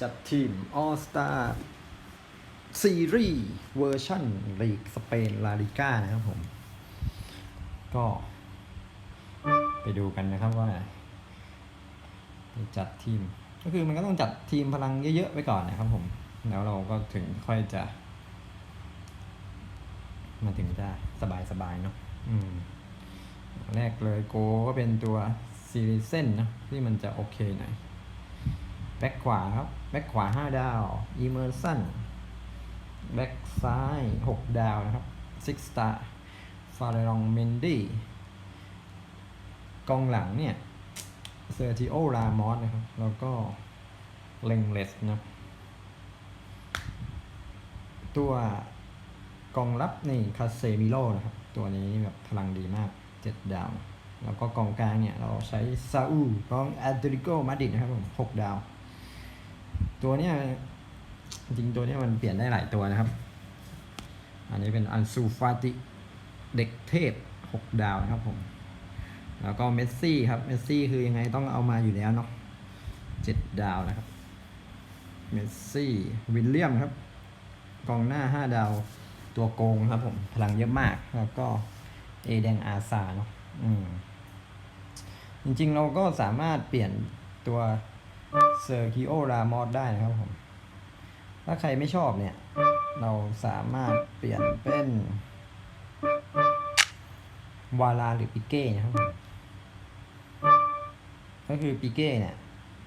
จัดทีม All Star ซีรีส์เวอร์ชันลีกสเปนลาลิก้านะครับผม ก็ไปดูกันนะครับว่าจะจัดทีม ก็คือมันก็ต้องจัดทีมพลังเยอะๆไว้ก่อนนะครับผม แล้วเราก็ถึงค่อยจะ มันถึงจะสบายๆเนาะอืมแรกเลยโกก็เป็นตัวซีรีเซนนะที่มันจะโอเคหน่อย แบ็คขวาครับ แบ็คขวา 5 ดาวอีเมอร์สันแบ็คซ้าย 6 ดาวนะครับซิกสตาร์ฟาเรองเมนดี้กองหลังเนี่ยเซอร์ติโอรามอสนะครับ แล้วก็เลงเลสนะตัวกองรับนี่คาเซมิโลนะครับ ตัวนี้แบบพลังดีมาก 7 ดาว แล้วก็กองกลางเนี่ย เราใช้ซาอูกองแอตเลติโกมาดิดนะครับผม 6 ดาว ตัวเนี้ยจริงตัวเนี้ยมันเปลี่ยนได้หลายตัวนะครับ อันนี้เป็นอันซูฟาติเด็กเทพ 6 ดาวนะครับผม แล้วก็เมสซี่ครับ เมสซี่คือยังไงต้องเอามาอยู่แล้วเนาะ7ดาวนะครับ เมสซี่ วิลเลียมครับ กองหน้า 5 ดาว ตัวโกงครับผม พลังเยอะมาก แล้วก็เอแดงอาซาเนาะ อืม จริงๆเราก็สามารถเปลี่ยนตัว เซอร์คิโอรามอสได้นะครับผม ถ้าใครไม่ชอบเนี่ย เราสามารถเปลี่ยนเป็นวาลาหรือปิเก้นะครับผมก็คือปิเก้เนี่ย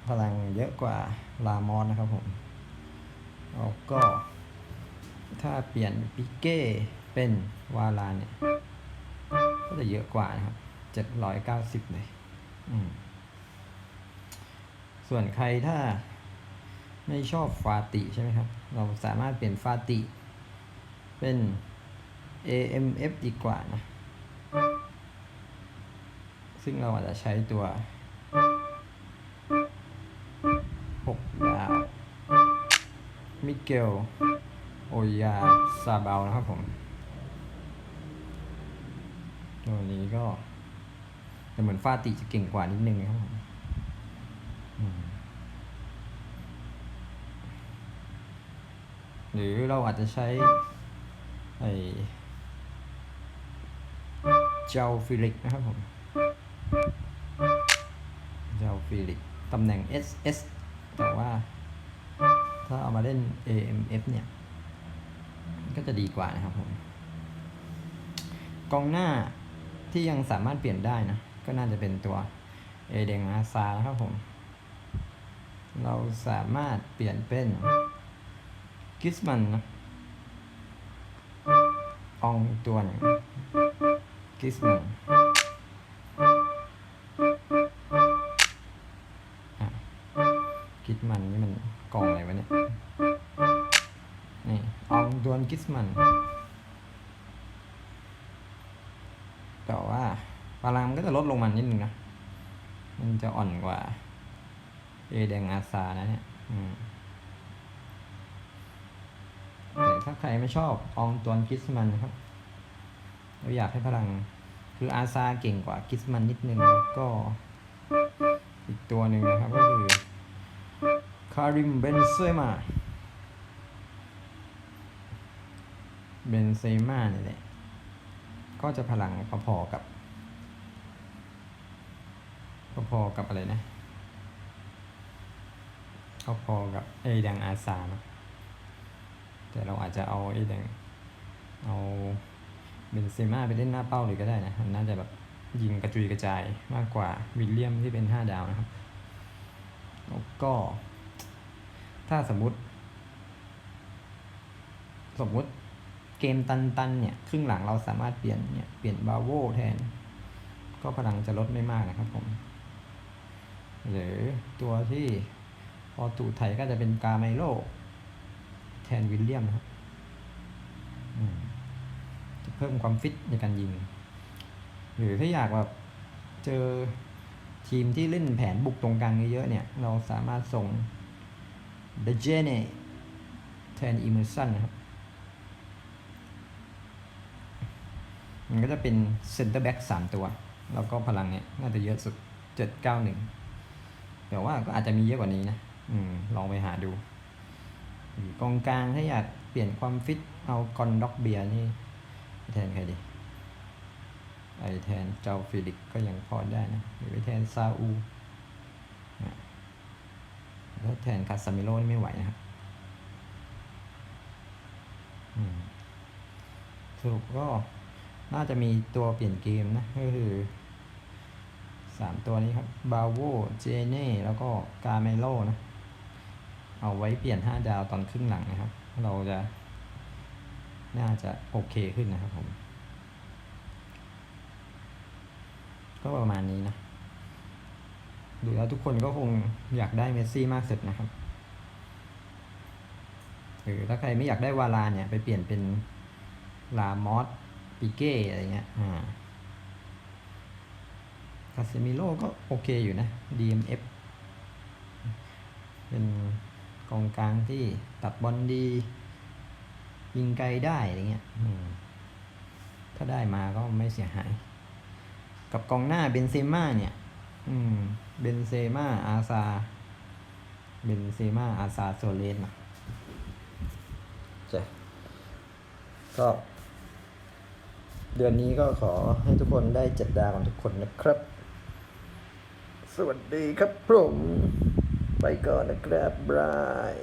พลังเยอะกว่าลามอสนะครับผมแล้วก็ถ้าเปลี่ยนปิเก้เป็นวาลาเนี่ย ก็จะเยอะกว่านะครับเจ็ดร้อยเก้าสิบเลย อืม ส่วนใครถ้าไม่ชอบฟาติใช่ไหมครับ เราสามารถเปลี่ยนฟาติ เป็น AMF ดีกว่านะ ซึ่งเราอาจจะใช้ตัว 6 ดาว มิเกล โอยาซาเบานะครับผม ตัวนี้ก็แต่เหมือนฟาติจะเก่งกว่านิดนึงนะครับผม หรือเราอาจจะใช้ไอ้เจ้าฟิลิกนะครับผม เจ้าฟิลิกตำแหน่ง SS แต่ว่าถ้าเอามาเล่น AMF เนี่ย ก็จะดีกว่านะครับผม กองหน้าที่ยังสามารถเปลี่ยนได้นะ ก็น่าจะเป็นตัวเอเดงอาซานะครับผม เราสามารถเปลี่ยนเป็นกิสมันนะอองตัวหนึ่งกิสมันอะกิสมันนี่มันกองอะไรวะเนี่ย นี่อองดวนกิสมัน แต่ว่าพลังมันก็จะลดลงมานิดนึงนะ มันจะอ่อนกว่า เอแดงอาซานะเนี่ยแต่ถ้าใครไม่ชอบอองตวนกิสมันนะครับ เราอยากให้พลังคืออาซาเก่งกว่ากิสมันนิดนึงแล้วก็อีกตัวหนึ่งนะครับก็คือคาริมเบนเซมาเบนเซมาเนี่ยแหละก็จะพลังพอๆกับ พอๆกับอะไรนะ็พอกับเอแดงอาซานะแต่เราอาจจะเอาเอแดงเอาเบนเซม่าไปเล่นหน้าเป้าเลยก็ได้นะมันน่าจะแบบยิงกระจุยกระจายมากกว่าวิลเลียมที่เป็นห้าดาวนะครับแล้วก็ ถ้าสมมุติ สมมุติเกมตันๆเนี่ยครึ่งหลังเราสามารถเปลี่ยนเนี่ยเปลี่ยนบาโวแทน ก็พลังจะลดไม่มากนะครับผม หรือตัวที่ อตูไทยก็จะเป็นกาไมโลแทนวิลเลียมนะครับจะเพิ่มความฟิตในการยิง หรือถ้าอยากแบบเจอทีมที่เล่นแผนบุกตรงกลางเยอะๆเนี่ย เราสามารถส่งเดเจเนแทนอิมเมอร์สันนะครับ มันก็จะเป็นเซนเตอร์แบ็กสามตัว แล้วก็พลังเนี่ยน่าจะเยอะสุดเจ็ดเก้าหนึ่งแต่ว่าก็อาจจะมีเยอะกว่านี้นะ อืมลองไปหาดูหรือกองกลางถ้าอยากเปลี่ยนความฟิตเอากอนด็อกเบียนี่แทนใครดีไอแทนเจ้าฟิลิกก็ยังพอได้นะหรือไปแทนซาอูแล้วแทนคาซามิโร่นี่ไม่ไหวนะครับสรุปก็น่าจะมีตัวเปลี่ยนเกมนะ ก็คือสามตัวนี้ครับบาโวเจเน่ แล้วก็กาเมโลนะ เอาไว้เปลี่ยนห้าดาวตอนครึ่งหลังนะครับ เราจะน่าจะโอเคขึ้นนะครับผม ก็ประมาณนี้นะ ดูแล้วทุกคนก็คงอยากได้เมสซี่มากสุดนะครับหรือถ้าใครไม่อยากได้วาลาเนี่ย ไปเปลี่ยนเป็นลามอสปิเก้อะไรเงี้ย อ่าคาเซมิโลก็โอเคอยู่นะ DMF เป็น กองกลางที่ตัดบอลดี ยิงไกลได้อะไรเงี้ยถ้าได้มาก็ไม่เสียหาย กับกองหน้าเบนเซม่าเนี่ย อืม เบนเซม่าอาซา เบนเซม่าอาซาโซเลนนะจ้ะก็ เดือนนี้ก็ขอให้ทุกคนได้เจ็ดดาวกันทุกคนนะครับ สวัสดีครับผม ไปก่อนนะครับบาย